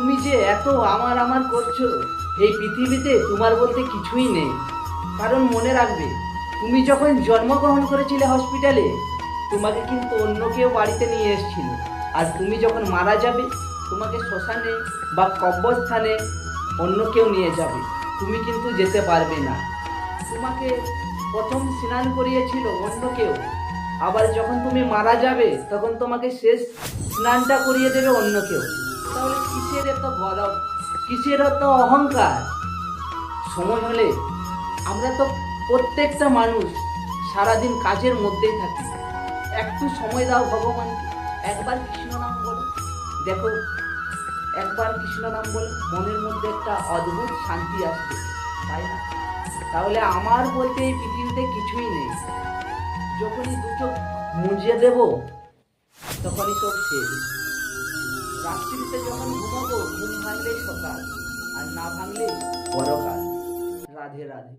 তুমি যে এত আমার আমার করছ, এই পৃথিবীতে তোমার বলতে কিছুই নেই। কারণ মনে রাখবে, তুমি যখন জন্মগ্রহণ করেছিলে হসপিটালে তোমাকে কিন্তু অন্য কেউ বাড়িতে নিয়ে এসেছিল। আর তুমি যখন মারা যাবে, তোমাকে শ্মশানে বা কব্রস্থানে অন্য কেউ নিয়ে যাবে। তুমি কিন্তু যেতে পারবে না। তোমাকে প্রথম স্নান করিয়েছিল অন্য কেউ। আবার যখন তুমি মারা যাবে, তখন তোমাকে শেষ স্নানটা করিয়ে দেবে অন্য কেউ। তাহলে কিসের এত গরব কিসের এত অহংকার? সময় হলে আমরা তো প্রত্যেকটা মানুষ সারাদিন কাজের মধ্যেই থাকি। একটু সময় দাও ভগবানকে। একবার কৃষ্ণ নাম বলো। দেখো, একবার কৃষ্ণ নাম বলে মনের মধ্যে একটা অদ্ভুত শান্তি আসবে, তাই না? তাহলে আমার বলতে এই পৃথিবীতে কিছুই নেই। যখনই দু চোখ মুজিয়ে দেব, তখনই সব শেষ। রাত্রিতে যখন ঘুমাবো ঘুম ভাঙলেই সকাল আর না ভাঙলে পরকাল। রাধে রাধে।